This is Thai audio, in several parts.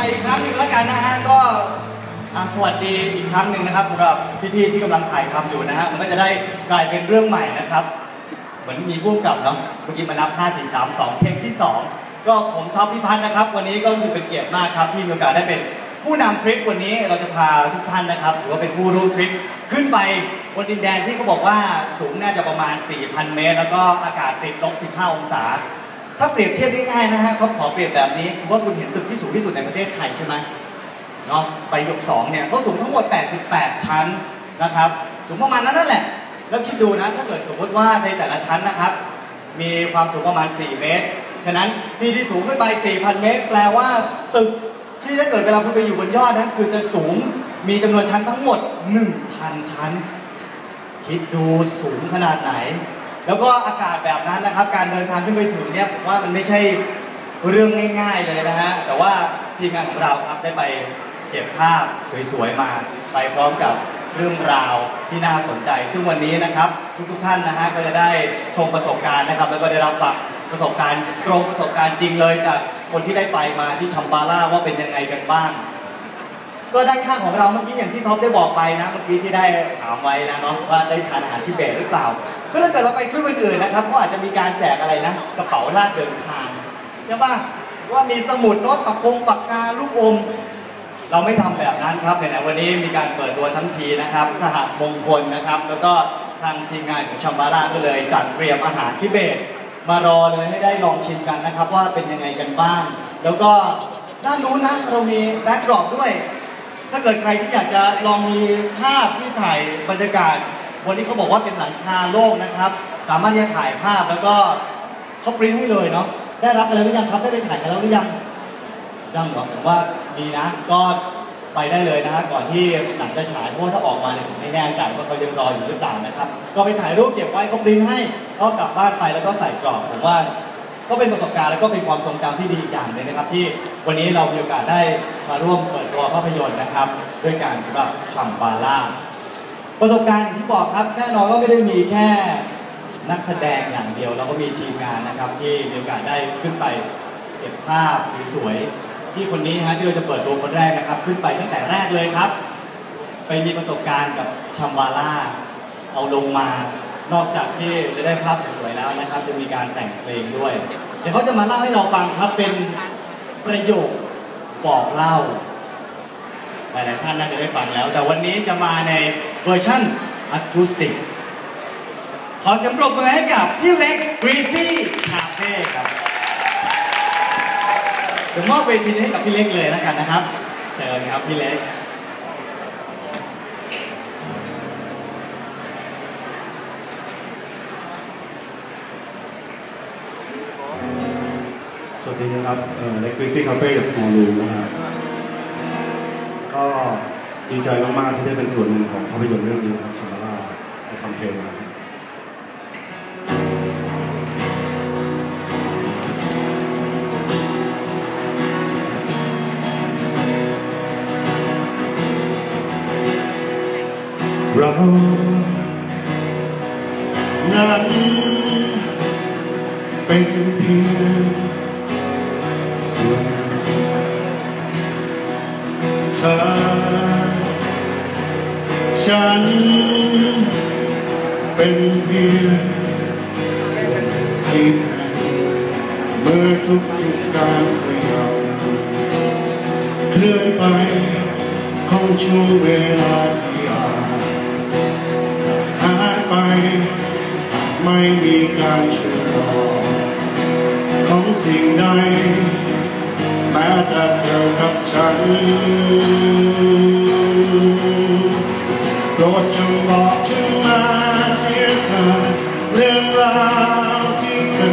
ม่อีกครั้งหนึงแล้วกันนะฮะก็อะสวัสดีอีกครั้งหนึ่งนะครับสำหรับพี่ๆที่กำลังถ่ายทำอยู่นะฮะมันก็จะได้กลายเป็นเรื่องใหม่นะครับ เหมือนมีผู้กำกับเนาะเมื่อกี้มานับ 5 4 3 2 เทคที่ 2 ก็ผมท็อปพิพัฒน์นะครับ วันนี้ก็รู้สึกเป็นเกียรติมากครับ ที่มีโอกาสได้เป็นผู้นำทริปวันนี้เราจะพาทุกท่านนะครับถือว่าเป็นผู้ร่วมทริปขึ้นไปบนดินแดนที่เขาบอกว่าสูงน่าจะประมาณ 4,000 เมตร แล้วก็อากาศติดลบ 15 องศา ถ้าเปรียบเทียบง่ายๆนะฮะเขาขอเปรียบแบบนี้ว่าคุณเห็นตึกที่สูงที่สุดในประเทศไทยใช่ไหมเนาะไปยก2เนี่ยเขาสูงทั้งหมด 88 ชั้นนะครับสูงประมาณนั้นนั่นแหละ แล้วคิดดูนะถ้าเกิดสมมติว่าในแต่ละชั้นนะครับ มีความสูงประมาณ 4 เมตร ฉะนั้นที่ที่สูงขึ้นไป 4,000 เมตร แปลว่าตึกที่ถ้าเกิดเวลาคุณไปอยู่บนยอดนั้น คือจะสูงมีจำนวนชั้นทั้งหมด 1,000 ชั้น คิดดูสูงขนาดไหน แล้วก็อากาศแบบนั้นนะครับ การเดินทางขึ้นไปถึงเนี่ยผมว่ามันไม่ใช่เรื่องง่าย ๆเลยนะฮะแต่ว่าทีมงานของเราครับได้ไปเก็บภาพสวยๆมา ไปพร้อมกับเรื่องราวที่น่าสนใจ ซึ่งวันนี้นะครับทุกๆท่านนะฮะก็จะได้ชมประสบการณ์นะครับ แล้วก็ได้รับฟังประสบการณ์ตรงประสบการณ์จริงเลยจากคนที่ได้ไปมาที่ชัมบาร่าว่าเป็นยังไงกันบ้าง ก็ด้านข้างของเราเมื่อกี้อย่างที่ท็อปได้บอกไปนะ เมื่อกี้ที่ได้ถามไว้นะเนาะว่าได้ทานอาหารทิเบตหรือเปล่า ก็ถ้าเกิดเราไปทริปอื่นๆนะครับเขาอาจจะมีการแจกอะไรนะ กระเป๋าลากเดินทางใช่ป่ะว่ามีสมุดโน้ตปากกงปากกาลูกอม เราไม่ทำแบบนั้นครับไหนๆวันนี้มีการเปิดตัวทั้งทีนะครับ สหมงคลนะครับ แล้วก็ทางทีมงานของชัมบาร่าก็เลยจัดเตรียมอาหารทิเบตมารอเลยให้ได้ลองชิมกันนะครับ ว่าเป็นยังไงกันบ้าง แล้วก็ด้านนู้นนะเรามีแบ็กดรอปด้วย ถ้าเกิดใครที่อยากจะลองมีภาพที่ถ่ายบรรยากาศ วันนี้เขาบอกว่าเป็นหลังคาโลกนะครับ สามารถที่จะถ่ายภาพแล้วก็เขาปริ้นให้เลยเนาะได้รับกันแล้วหรือยังครับได้ไปถ่ายกันแล้วหรือยังยังหรอผมว่าดีนะ ก็ไปได้เลยนะฮะก่อนที่หนังจะฉายเพราะว่าถ้าออกมาเนี่ยผมไม่แน่ใจว่าเขายังรออยู่หรือเปล่านะครับ ก็ไปถ่ายรูปเก็บไว้เขาปริ้นให้ก็กลับบ้านไปแล้วก็ใส่กรอบผมว่าก็เป็นประสบการณ์แล้วก็เป็นความทรงจำที่ดีอีกอย่างหนึงนะครับ ที่วันนี้เรามีโอกาสได้ มาร่วมเปิดตัวภาพยนตร์นะครับ ด้วยการสำหรับชัมบาร่าประสบการณ์อย่างที่บอกครับแน่นอนว่าไม่ได้มีแค่นักแสดงอย่างเดียว เราก็มีทีมงานนะครับที่มีโอกาสได้ขึ้นไปเก็บภาพสวยๆที่คนนี้ฮะที่เราจะเปิดตัวคนแรกนะครับ ขึ้นไปตั้งแต่แรกเลยครับ ไปมีประสบการณ์กับชัมบาร่าเอาลงมานอกจากที่จะได้ภาพสวยๆแล้วนะครับ จะมีการแต่งเพลงด้วย เดี๋ยวเขาจะมาเล่าให้เราฟังครับเป็นประโยค บอกเล่าหลายๆท่านน่าจะได้ฟังแล้ว แต่วันนี้จะมาในเวอร์ชั่นอะคูสติก ขอเสียงปรบมือให้กับพี่เล็กบรีซี่คาเฟ่ครับเดี๋ยวมอบเวทีนี้ให้กับพี่เล็กเลยแล้วกันนะครับ เชิญครับพี่เล็ก สวัสดีนะครับเล็กกริซี่คาเฟ่จากสมอลรูนะครับก็ดีใจมากๆที่ได้เป็นส่วนหนึ่งของภาพยนตร์เรื่องนี้ครับชมาล่าไปฟังเพลงมาครับเรานั้นเป็นเพียง เธอ ฉันเป็นเพียงที่แทนเมื่อทุกทุกการขยับเคลื่อนไปของช่วงเวลาที่อาจหายไป ไม่มีการเชื่อรอของสิ่งใด แม้แต่เธอกับฉันโปรดจงบอกฉันมาเสียเธอเรื่องราวที่เกิ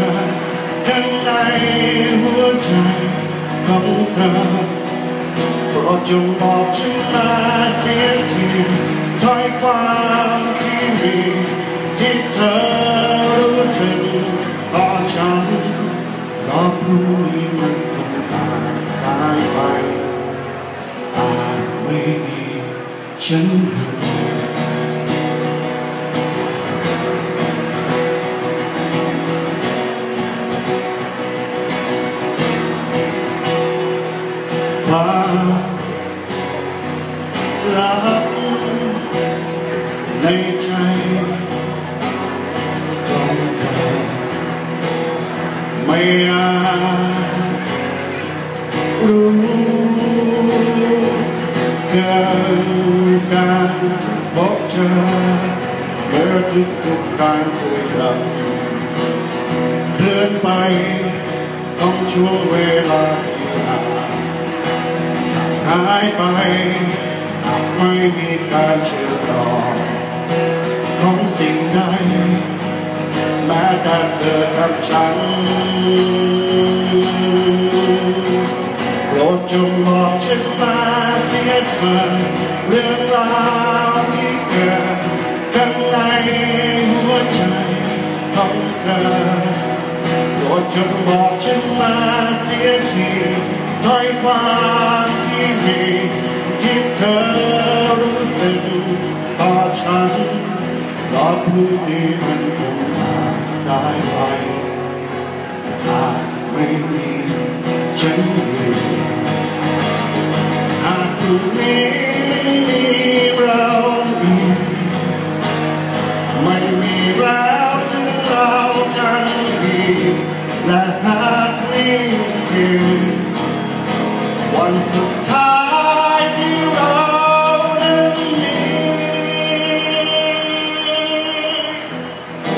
ฉันอยู่ควมารั เมื่อทุกทุกๆการคุยกันเคลื่อนไปต้องช่วงเวลาที่นานหายไปไม่มีการเชื่อต่อของสิ่งใดแม้แต่เธอกับฉันโปรดจงบอกฉันมาเสียเถิดเรื่องราว ของเธอโปรดจงบอกฉันมาเสียทีถ้อยความที่มีที่เธอรู้สึกต่อฉันรอพรุ่งนี้มันคงมาสายไปอาจไม่มีฉันอยู่หากพรุ่งนี้ และหากนี่คือวันสุดท้ายที่เรานั้นมี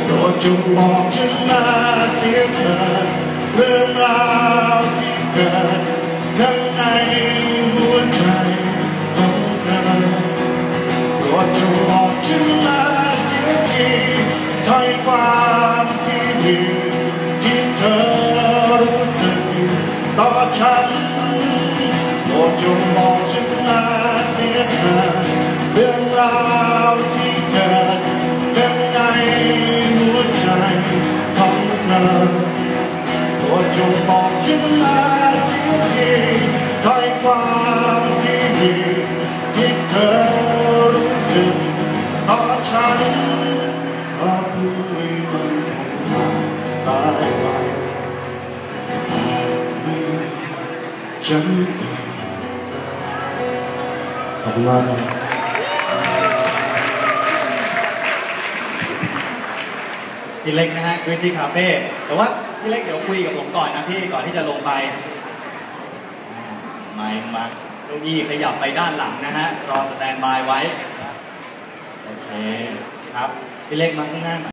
โปรดจงบอกฉันมาเสี ต่อฉันโปรดจงบอกฉันมาเสียเถิดเฉันขอบคุณมากครับพี่เล็กนะฮะกริซี่คาเฟ่แต่ว่าพี่เล็กเดี๋ยวคุยกับผมก่อนนะพี่ก่อนที่จะลงไปไม่มาเก้าอี้ขยับไปด้านหลังนะฮะ รอสแตนบายไว้ โอเค ครับ พี่เล็กมาข้างหน้า